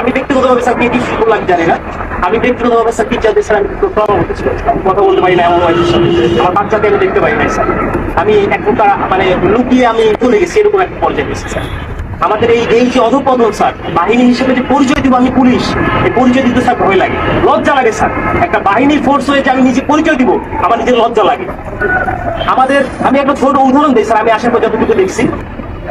আমি ব্যক্তিগতভাবে স্যার কি কি করলাম জানি না। আমি ব্যক্তিগতভাবে স্যার টিচারদের স্যার আমি কথা বলতে পারি না আমার বাচ্চাকে আমি দেখতে স্যার। আমি এক মানে লুকিয়ে আমি চলে গেছি, এরকম একটা পর্যায়ে গেছি স্যার। আমাদের এই এই যে অধপতন স্যার, বাহিনী হিসেবে যে পরিচয় দিব আমি পুলিশ, এই পরিচয় দিতে স্যার ভয় লাগে। লজ্জা লাগে স্যার। একটা বাহিনীর ফোর্স হয়ে যে আমি নিজে পরিচয় দিব, আমার নিজের লজ্জা লাগে। আমাদের, আমি একটা ছোট উদাহরণ দিই স্যার, আমি আসার পর যতটুকু দেখছি।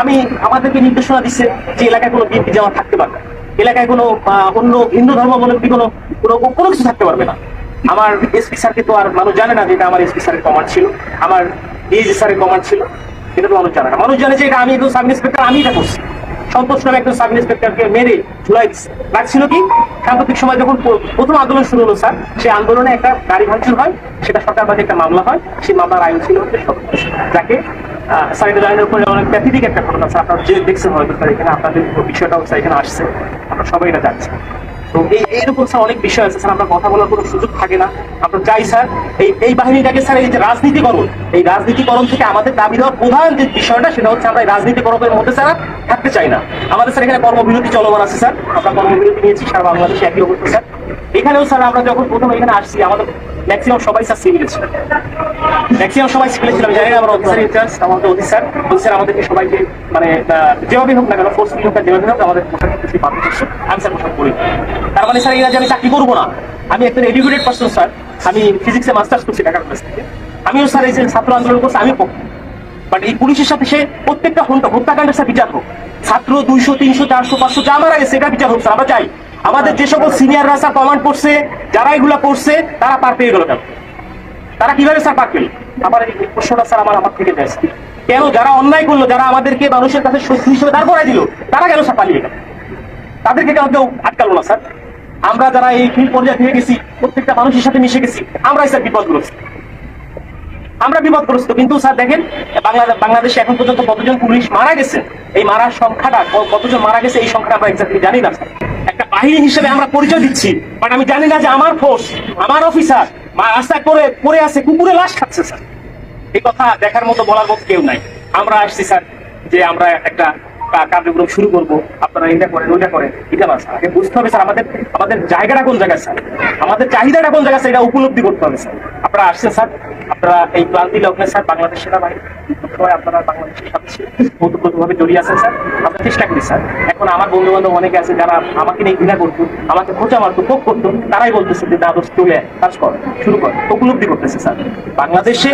আমি আমাদেরকে নির্দেশনা দিচ্ছে যে এলাকায় কোনো বিএনপি জামাত থাকতে পারবে। এলাকায় কোনো অন্য হিন্দু ধর্মাবলম্বী কোনো কোনো কোনো কিছু থাকতে পারবে না। আমার এসপি স্যারকে তো আর মানুষ জানে না যে এটা আমার এসপি স্যারের কমান্ড ছিল। আমার ডিএজি স্যারের কমান্ড ছিল। এটা তো মানুষ জানে না। মানুষ জানে যে এটা আমি সাব ইন্সপেক্টর আমি এটা করছি। সন্তোষ নামে একজন সাব ইন্সপেক্টরকে মেরে ঝুলাই দিচ্ছে লাগছিল কি? সাম্প্রতিক সময় যখন প্রথম আন্দোলন শুরু হলো, স্যার, সেই আন্দোলনে একটা গাড়ি ভাঙচুর হয়। সেটা সরকারবাদী একটা মামলা হয়। সেই মামলার আইন ছিল সন্তোষ যাকে এটা জানেন উপরে অনেক ব্যতিরিক একটা ঘটনা, স্যার, আপনারা যে দেখছেন হয়তো স্যার এখানে, আপনাদের বিষয়টাও, স্যার, এখানে আসছে। আমরা সবাই এটা জানছি। তো এই এইরকম স্যার অনেক বিষয় আছে, স্যার, আমরা কথা বলার কোনো সুযোগ থাকে না। আমরা চাই, স্যার, এই এই বাহিনীটাকে, স্যার, এই যে রাজনীতিকরণ, এই রাজনীতিকরণ থেকে আমাদের দাবি দেওয়ার প্রধান যে বিষয়টা, সেটা হচ্ছে আমরা এই রাজনীতিকরণের মধ্যে, স্যার থাকতে চাই না। আমাদের, স্যার, এখানে কর্মবিরতি চলমান আছে, স্যার। আমরা কর্মবিরতি নিয়েছি সারা বাংলাদেশে একই অবস্থা, স্যার। এখানেও, স্যার, আমরা যখন প্রথম এখানে আসছি, আমাদের ম্যাক্সিমাম সবাই, স্যার সিভিলে ছিল। ম্যাক্সিমাম সবাই সিভিলে ছিলাম জানি না আমার অফিসার ইনচার্জ আমাদের অফিসার অফিসার আমাদেরকে সবাইকে মানে যেভাবে হোক না কেন ফোর্স হোক না যেভাবে হোক, আমাদের পোশাক কিছু বাধ্য আমি, স্যার পোশাক করি তার মানে স্যার, এরা যে আমি চাকরি করব না, আমি একজন এডুকেটেড পার্সন স্যার। আমি ফিজিক্সে মাস্টার্স করছি ঢাকা কলেজ থেকে আমিও স্যার এই যে ছাত্র আন্দোলন করছি আমি বাট এই পুলিশের সাথে সে প্রত্যেকটা হত্যা হত্যাকাণ্ডের স্যার বিচার হোক। ছাত্র দুইশো, তিনশো, চারশো, পাঁচশো যা মারা গেছে এটা বিচার হোক, স্যার, আমরা চাই। আমাদের যে সকল সিনিয়ররা স্যার কমান্ড করছে, যারা এগুলা করছে, তারা পার পেয়ে গেল কেন? তারা কীভাবে, স্যার, পার পেল? আবার এই প্রশ্নটা, স্যার, আমার আমার থেকে যায় কেন? যারা অন্যায় করল, যারা আমাদেরকে মানুষের কাছে শত্রু হিসেবে দাঁড় করাই দিল, তারা কেন, স্যার, পালিয়ে গেল? তাদেরকে কেন কেউ আটকালো না, স্যার? আমরা যারা এই ফিল্ড পর্যায়ে থেকে গেছি, প্রত্যেকটা মানুষের সাথে মিশে গেছি, আমরাই, স্যার বিপদগ্রস্ত আমরা বিপদগ্রস্ত, কিন্তু, স্যার, দেখেন বাংলাদেশ এখন পর্যন্ত কতজন পুলিশ মারা গেছে? এই মারার সংখ্যাটা কতজন মারা গেছে, এই সংখ্যাটা আমরা এক্স্যাক্টলি জানি না, স্যার। একটা বাহিনী হিসেবে আমরা পরিচয় দিচ্ছি বাট আমি জানি না যে আমার ফোর্স আমার অফিসার রাস্তায় করে পড়ে আছে, কুকুরে লাশ খাচ্ছে, স্যার। এই কথা দেখার মতো বলার মতো কেউ নাই। আমরা আসছি, স্যার, যে আমরা একটা কার্যক্রম শুরু করব। আপনারা এটা করেন, ওইটা করেন। এটা স্যার আগে বুঝতে হবে স্যার, আমাদের আমাদের জায়গাটা কোন জায়গায় স্যার? আমাদের চাহিদাটা কোন জায়গায় স্যার? এটা উপলব্ধি করতে হবে স্যার। আপনারা আসছেন স্যার আপনারা এই ক্লান্তি স্যার বাংলাদেশ সেনাবাহিনী আপনারা বাংলাদেশের সাথে জড়িয়ে আছেন স্যার। চেষ্টা করি স্যার। এখন আমার বন্ধু বান্ধব অনেকে আছে যারা আমাকে নিয়ে ঘৃণা করতো আমাকে মারতো করতো তারাই বলতেছে যে দাদোস আয়, কাজ কর শুরু কর। উপলব্ধি করতেছে স্যার। বাংলাদেশে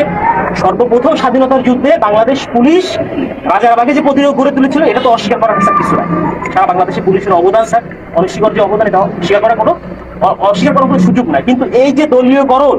সর্বপ্রথম স্বাধীনতার যুদ্ধে বাংলাদেশ পুলিশ রাজার রাজারবাগে যে প্রতিরোধ গড়ে তুলেছিল এটা তো অস্বীকার করার স্যার কিছু নাই। সারা বাংলাদেশে পুলিশের অবদান স্যার অনস্বীকার যে অবদান এটা অস্বীকার করার কোনো অস্বীকার করার কোনো সুযোগ নাই। কিন্তু এই যে দলীয়করণ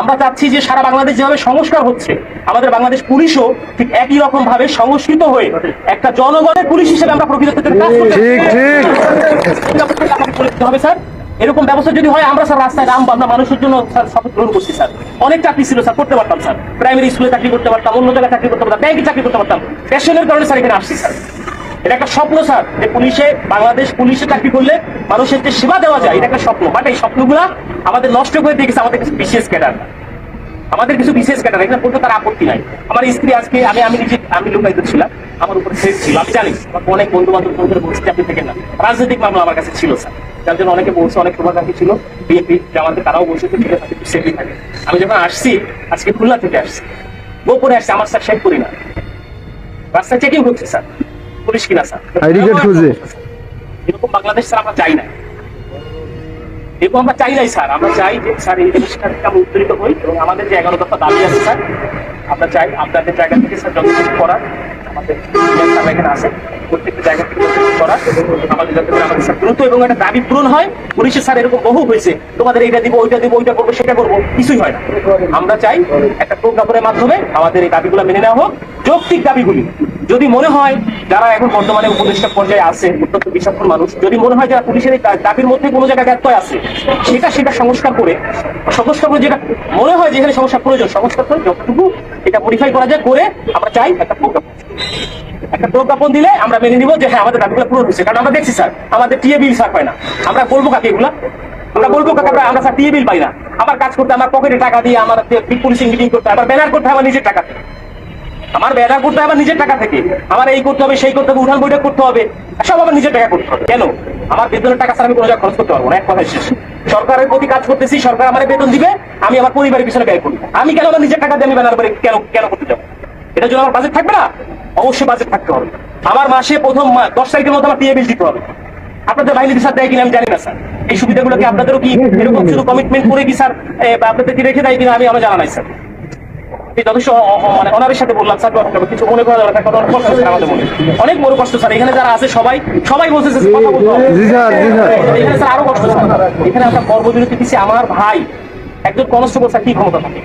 আমরা চাচ্ছি যে সারা বাংলাদেশ যেভাবে সংস্কার হচ্ছে আমাদের বাংলাদেশ পুলিশও ঠিক একই রকম ভাবে সংস্কৃত হয়ে একটা জনগণের পুলিশ হিসেবে আমরা প্রকৃত হবে স্যার এরকম ব্যবস্থা যদি হয় আমরা স্যার রাস্তায় নামবো আমরা মানুষের জন্য স্যার শপথ গ্রহণ করছি স্যার। অনেক চাকরি ছিল স্যার করতে পারতাম স্যার। প্রাইমারি স্কুলে চাকরি করতে পারতাম অন্য জায়গায় চাকরি করতে পারতাম ব্যাংকে চাকরি করতে পারতাম। প্যাশনের কারণে স্যার এখানে আসছি স্যার। এটা একটা স্বপ্ন, স্যার, যে পুলিশে, বাংলাদেশ পুলিশে চাকরি করলে মানুষের যে সেবা দেওয়া যায়, এটা একটা স্বপ্ন। বাট এই স্বপ্নগুলা আমাদের নষ্ট করে দিয়ে গেছে আমাদের কিছু বিশেষ ক্যাডার। আমাদের কিছু বিশেষ ক্যাডার, এখানে বলতে তার আপত্তি নাই। আমার স্ত্রী আজকে, আমি আমি নিজে, আমি লুকায়িত ছিলাম, আমার উপরে থ্রেট ছিল, আমি জানি আমার অনেক বন্ধু বান্ধব করে বলছি আপনি থেকে না। রাজনৈতিক মামলা আমার কাছে ছিল, স্যার। যার জন্য অনেকে বলছে, অনেক শুভাকাঙ্ক্ষী ছিল বিএপি জামাতে, তারাও বলছে যে ঠিক আছে সেফলি থাকে আমি যখন আসছি, আজকে খুলনা থেকে আসছি, গোপনে আসছি, আমার স্যার শেখ করি না। রাস্তায় চেকিং হচ্ছে স্যার। পুলিশ কিনা স্যার? ID card খুঁজে। এরকম বাংলাদেশ স্যার আমরা চাই না। এবং আমরা চাই নাই স্যার। আমরা চাই যে স্যার এই জিনিসটা থেকে আমরা উত্তরিত হই এবং আমাদের যে এগারো দফা দাবি আছে স্যার আমরা চাই আপনাদের জায়গা থেকে স্যার যত কিছু করার আমাদের স্যার এখানে আছে। যদি মনে হয় যারা এখন বর্তমানে উপদেষ্টা পর্যায়ে আছে, অত্যন্ত বিচক্ষণ মানুষ, যদি মনে হয় যারা পুলিশের দাবির মধ্যে কোনো জায়গায় ব্যত্যয় আছে, সেটা সেটা সংস্কার করে সংস্কার করে যেটা মনে হয় যেখানে সমস্যা প্রয়োজন, সংস্কার করে যতটুকু এটা মডিফাই করা যায়, করে আমরা চাই একটা একটা প্রজ্ঞাপন দিলে আমরা মেনে নিব যে হ্যাঁ আমাদের দাবিগুলো পূরণ হচ্ছে কারণ আমরা দেখছি, স্যার, আমাদের টিএ বিল স্যার পায় না। আমরা বলব কাকে এগুলা? আমরা বলব কাকে, আমরা স্যার টিএ বিল পাই না। আমার কাজ করতে, আমার পকেটে টাকা দিয়ে আমার পুলিশিং মিটিং করতে আমার ব্যানার করতে আমার নিজের টাকা। আমার ব্যানার করতে হবে আমার নিজের টাকা থেকে। আমার এই করতে হবে, সেই করতে হবে, উঠান বইটা করতে হবে। সব আমার নিজের টাকা করতে হবে। কেন? আমার বেতনের টাকা স্যার আমি কোনো জায়গায় খরচ করতে পারব না, এক কথায় শেষ। সরকারের প্রতি কাজ করতেছি, সরকার আমার বেতন দিবে, আমি আমার পরিবারের পিছনে ব্যয় করব আমি কেন আমার নিজের টাকা দিয়ে আমি ব্যানার করে কেন কেন করতে যাব? এটার জন্য আমার বাজেট থাকবে না অবশ্যই বাজেট থাকতে হবে। আমার মাসে প্রথম দশ তারিখের মধ্যে আমার টিএ বিল দিতে হবে। আপনাদের বাহিনী স্যার দেয় কিনা আমি জানি না স্যার। এই সুবিধাগুলো কি আপনাদেরও কি এরকম শুধু কমিটমেন্ট করে কি স্যার আপনাদের কি রেখে দেয় কিনা আমি আমার জানা নাই স্যার। যথেষ্ট মানে সাথে বললাম স্যার কিছু মনে করা অনেক কষ্ট স্যার আমাদের মনে। অনেক বড় কষ্ট স্যার। এখানে যারা আছে সবাই সবাই বলছে কথা বলতে। এখানে স্যার আরও কষ্ট স্যার। এখানে দিচ্ছে আমার ভাই একজন কনস্টেবল স্যার কি ক্ষমতা থাকে?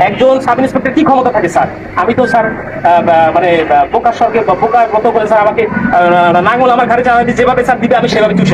একজন সাব ইন্সপেক্টর কি ক্ষমতা থাকে স্যার? আমি তো স্যার মানে বোকার বা বোকার মতো করে স্যার আমাকে আহ, নাঙ্গল আমার ঘরে যেভাবে স্যার দিবে আমি সেভাবে চুষে